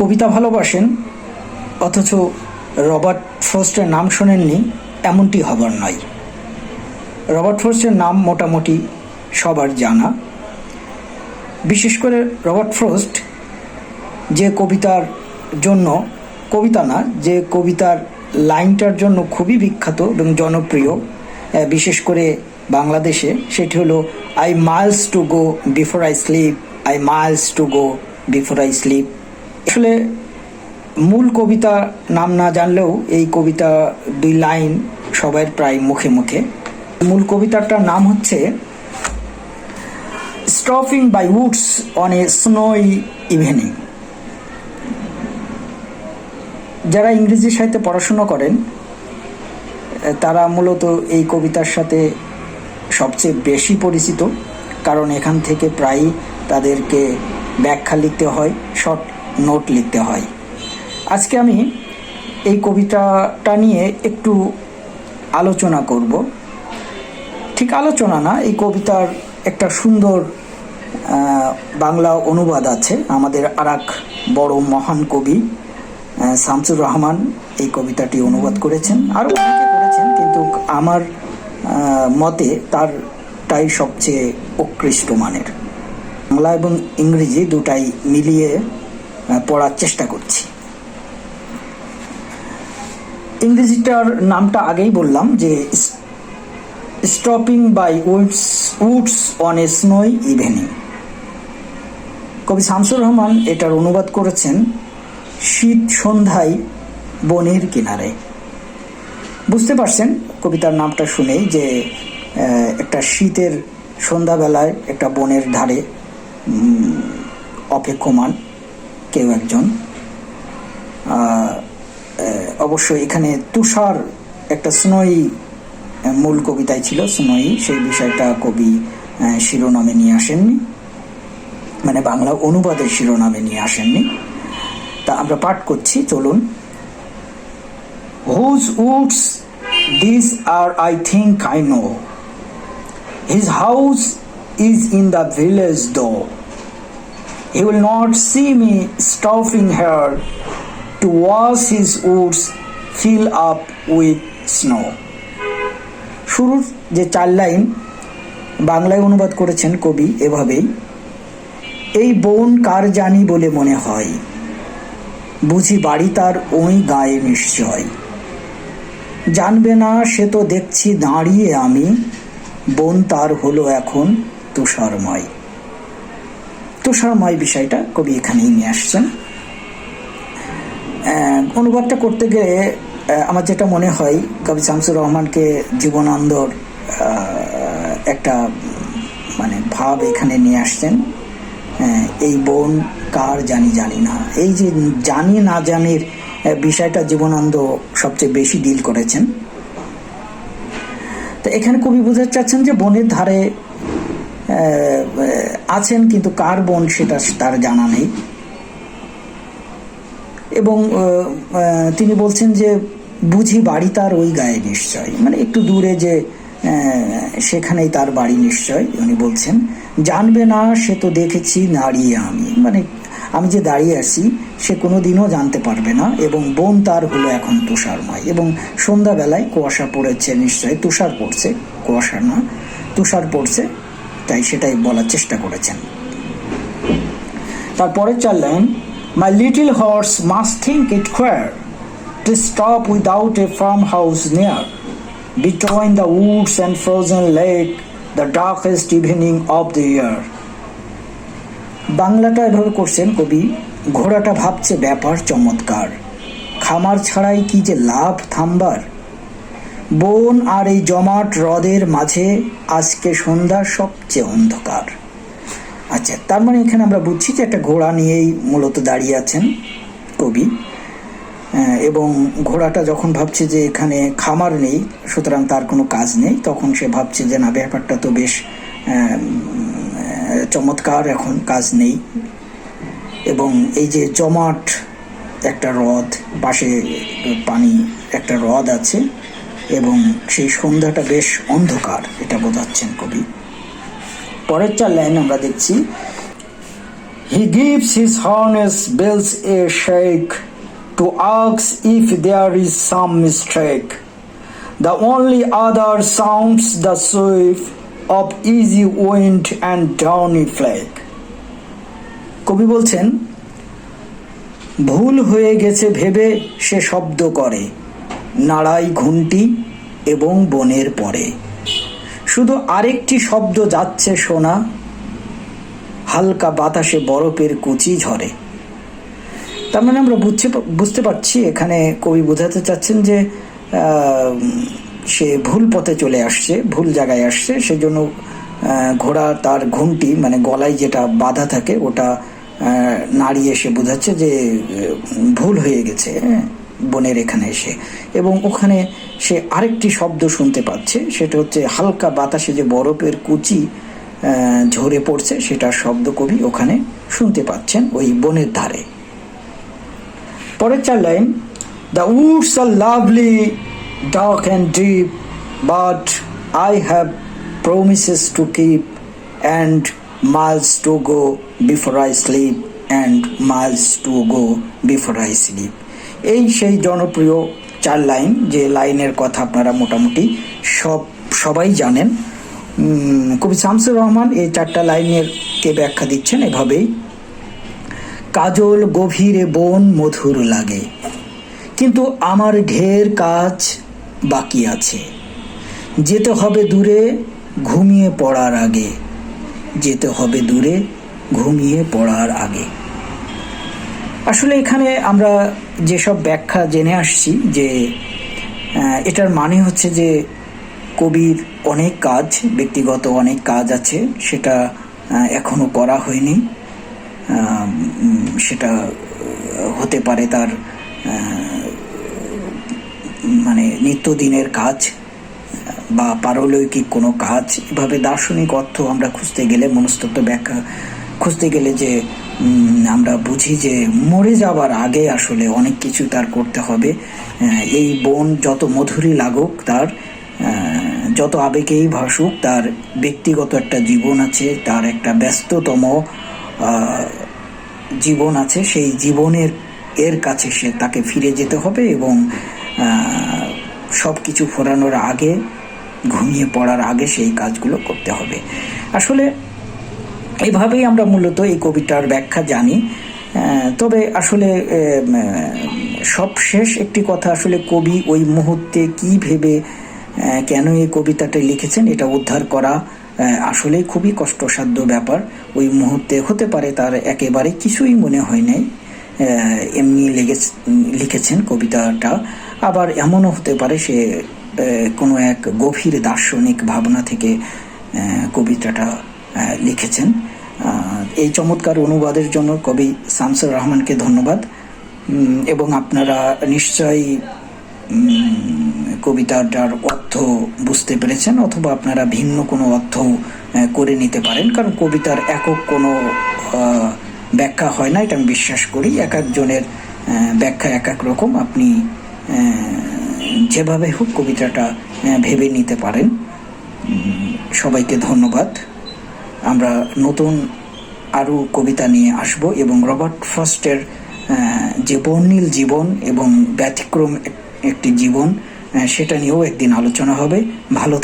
কবিতা ভালোবাসেন, অথচ রবার্ট ফ্রস্টের নাম শোনেননি, এমনটি হবার নয়। রবার্ট ফ্রস্টের নাম মোটামুটি সবার জানা। বিশেষ করে রবার্ট ফ্রস্ট যে কবিতার জন্য, কবিতা না, যে কবিতার লাইনটার জন্য খুবই বিখ্যাত এবং জনপ্রিয় বিশেষ করে বাংলাদেশে, সেটি হলো I miles to go before I sleep I miles to go before I sleep আসলে মূল কবিতা নাম না জানলেও এই কবিতা দুই লাইন সবার প্রায় মুখে মুখে। মূল কবিতাটার নাম হচ্ছে stopping by woods on a snowy evening যারা ইংরেজি সাহিত্যে পড়াশুনো করেন, তারা মূলত এই কবিতার সাথে সবচেয়ে বেশি পরিচিত, কারণ এখান থেকে প্রায়ই তাদেরকে ব্যাখ্যা লিখতে হয়, শর্ট নোট লিখতে হয়। আজকে আমি এই কবিতাটা নিয়ে একটু আলোচনা করব। ঠিক আলোচনা না, এই কবিতার একটা সুন্দর বাংলা অনুবাদ আছে। আমাদের আর এক বড় মহান কবি শামসুর রহমান এই কবিতাটি অনুবাদ করেছেন আরও অনেকে করেছেন, কিন্তু আমার মতে তারটাই সবচেয়ে উৎকৃষ্ট মানের। বাংলা এবং ইংরেজি দুটাই মিলিয়ে পড়ার চেষ্টা করছি। ইংরেজিটার নামটা আগেই বললাম যে stopping by woods woods on a snowy evening. কবি শামসুর রহমান এটার অনুবাদ করেছেন, শীত সন্ধ্যায় বনের কিনারে। বুঝতে পারছেন কবিতার নামটা শুনেই যে একটা শীতের সন্ধ্যাবেলায় একটা বনের ধারে অপেক্ষমান। কেউ একজন। অবশ্যই এখানে তুষার একটা স্নোই মূল কবিতায় ছিল স্নোই সেই বিষয়টা কবি শিরোনামে নিয়ে আসেননি। মানে বাংলা অনুবাদের শিরোনামে নিয়ে আসেননি। তা আমরা পাঠ করছি, চলুন। Whose woods this are I think I know his house is in the village though He will not see me stopping here to wash his woods, fill up with snow. শুরুর যে চার লাইন বাংলায় অনুবাদ করেছেন কবি এভাবেই, এই বন কার জানি বলে মনে হয়, বুঝি বাড়ি তার ওই গায়ে নিশ্চয় জানবে না সে তো দেখছি দাঁড়িয়ে আমি, বন তার হলো এখন তুষারময় তুষারময় বিষয়টা, কবি এখানেই নিয়ে আসছেন। অনুবাদটা করতে গেলে আমার যেটা মনে হয়, কবি শামসুর রহমানকে জীবনান্দর একটা মানে ভাব এখানে নিয়ে আসছেন। এই বোন কার জানি জানি না। এই যে জানি না জানির বিষয়টা জীবনানন্দ সবচেয়ে বেশি ডিল করেছেন। তো এখানে কবি বোঝাতে চাচ্ছেন যে বনের ধারে আছেন, কিন্তু কার বোন সেটা তার জানা নেই। এবং তিনি বলছেন যে বুঝি বাড়ি তার ওই গায়ে নিশ্চয়। মানে একটু দূরে যে সেখানেই তার বাড়ি নিশ্চয়, উনি বলছেন। জানবে না, সে তো দেখেছি দাঁড়িয়ে আমি। মানে আমি যে দাঁড়িয়ে আছি, সে কোনো দিনও জানতে পারবে না, এবং বোন তার হলো এখন তুষারময় এবং সন্ধ্যাবেলায় কুয়াশা পড়েছে নিশ্চয়, তুষার পড়ছে, কুয়াশা না, তুষার পড়ছে। তাই সেটাই বলার চেষ্টা করেছেন। তারপরে চার line my little horse must think it queer to stop without a farm house near between the woods and frozen lake the darkest evening of the year বাংলাটা এভাবে করছেন কবি, ঘোড়াটা ভাবছে ব্যাপার চমৎকার। খামার ছাড়াই কি যে লাভ থামবার? বন আর এই জমাট হ্রদের মাঝে আজকে সন্ধ্যা সবচেয়ে অন্ধকার। আচ্ছা তার মানে এখানে আমরা বুঝছি যে একটা ঘোড়া নিয়েই মূলত দাঁড়িয়ে আছেন কবি। এবং ঘোড়াটা যখন ভাবছে যে এখানে খামার নেই, সুতরাং তার কোনো কাজ নেই, তখন সে ভাবছে যে না, ব্যাপারটা তো বেশ চমৎকার, এখন কাজ নেই। এবং এই যে জমাট, একটা হ্রদ, পাশে পানি, একটা হ্রদ আছে এবং সেই সন্ধ্যাটা বেশ অন্ধকার, এটা বোঝাচ্ছেন কবি। পরের চার লাইন আমরা দেখছি he gives his harness bells a shake to আক্স if there is some mistake the only other sounds the sweep of easy wind and downy flake কবি বলছেন, ভুল হয়ে গেছে ভেবে সে শব্দ করে। নাড়াই ঘুন্টি এবং বনের পরে। শুধু আরেকটি শব্দ যাচ্ছে শোনা হালকা বাতাসে বরফের কুচি ঝরে। তার মানে আমরা বুঝতে বুঝতে পারছি, এখানে কবি বোঝাতে চাচ্ছেন যে সে ভুল পথে চলে আসছে, ভুল জায়গায় আসছে, সেজন্য ঘোড়া তার ঘুমটি মানে গলায় যেটা বাধা থাকে, ওটা নাড়িয়ে এসে বোঝাচ্ছে যে ভুল হয়ে গেছে হ্যাঁ। বনের এখানে এসে। এবং ওখানে সে আরেকটি শব্দ শুনতে পাচ্ছে, সেটা হচ্ছে হালকা বাতাসে যে বরফের কুচি ঝরে পড়ছে, সেটার শব্দ কবি ওখানে শুনতে পাচ্ছেন ওই বনের ধারে। পরের চার line the woods are lovely dark and deep but I have promises to keep and miles to go before I sleep and miles to go before I sleep এই সেই জনপ্রিয় চার লাইন, যে লাইনের কথা আপনারা মোটামুটি সব, সবাই জানেন। কবি শামসুর রহমান এই চারটা লাইনের কে ব্যাখ্যা দিচ্ছেন এভাবেই। কাজল গভীরে বন মধুর লাগে, কিন্তু আমার ঢের কাজ বাকি আছে। যেতে হবে দূরে, ঘুমিয়ে পড়ার আগে। যেতে হবে দূরে, ঘুমিয়ে পড়ার আগে। আসলে এখানে আমরা যেসব ব্যাখ্যা জেনে আসছি যে এটার মানে হচ্ছে যে কবির অনেক কাজ ব্যক্তিগত অনেক কাজ আছে সেটা আহ, এখনও করা হয়নি। সেটা হতে পারে তার মানে নিত্যদিনের কাজ বা পারলৌকিক কোনো কাজ। এভাবে দার্শনিক অর্থ আমরা খুঁজতে গেলে মনস্তত্ত্ব ব্যাখ্যা খুঁজতে গেলে যে আমরা বুঝি যে মরে যাওয়ার আগে আসলে অনেক কিছু তার করতে হবে। এই বোন যত মধুরই লাগুক তার যত আবেগেই ভাসুক তার ব্যক্তিগত একটা জীবন আছে, তার একটা ব্যস্ততম জীবন আছে, সেই জীবনের এর কাছে সে তাকে ফিরে যেতে হবে এবং সব কিছু ফোরানোর আগে, ঘুমিয়ে পড়ার আগে সেই কাজগুলো করতে হবে। আসলে এইভাবেই আমরা মূলত এই কবিতার ব্যাখ্যা জানি। তবে আসলে সব শেষ একটি কথা আসলে কবি ওই মুহূর্তে কি ভেবে কেন এই কবিতাটা লিখেছেন এটা উদ্ধার করা আহ, আসলেই খুবই কষ্টসাধ্য ব্যাপার। ওই মুহূর্তে হতে পারে তার একেবারে কিছুই মনে হয় নাই এমনি লেগে লিখেছেন কবিতাটা। আবার এমনও হতে পারে সে কোনো এক গভীর দার্শনিক ভাবনা থেকে কবিতাটা লিখেছেন। এই চমৎকার অনুবাদের জন্য কবি শামসুর রহমানকে ধন্যবাদ। এবং আপনারা নিশ্চয়ই কবিতাটার অর্থ বুঝতে পেরেছেন অথবা আপনারা ভিন্ন কোনো অর্থ করে নিতে পারেন। কারণ কবিতার একক কোনো ব্যাখ্যা হয় না, এটা আমি বিশ্বাস করি। এক একজনের ব্যাখ্যা এক এক রকম। আপনি যেভাবে হোক কবিতাটা ভেবে নিতে পারেন। সবাইকে ধন্যবাদ। আমরা নতুন আরও কবিতা নিয়ে আসব এবং রবার্ট ফ্রস্টের যে বর্ণিল জীবন এবং ব্যতিক্রম একটি জীবন সেটা নিয়েও একদিন আলোচনা হবে। ভালো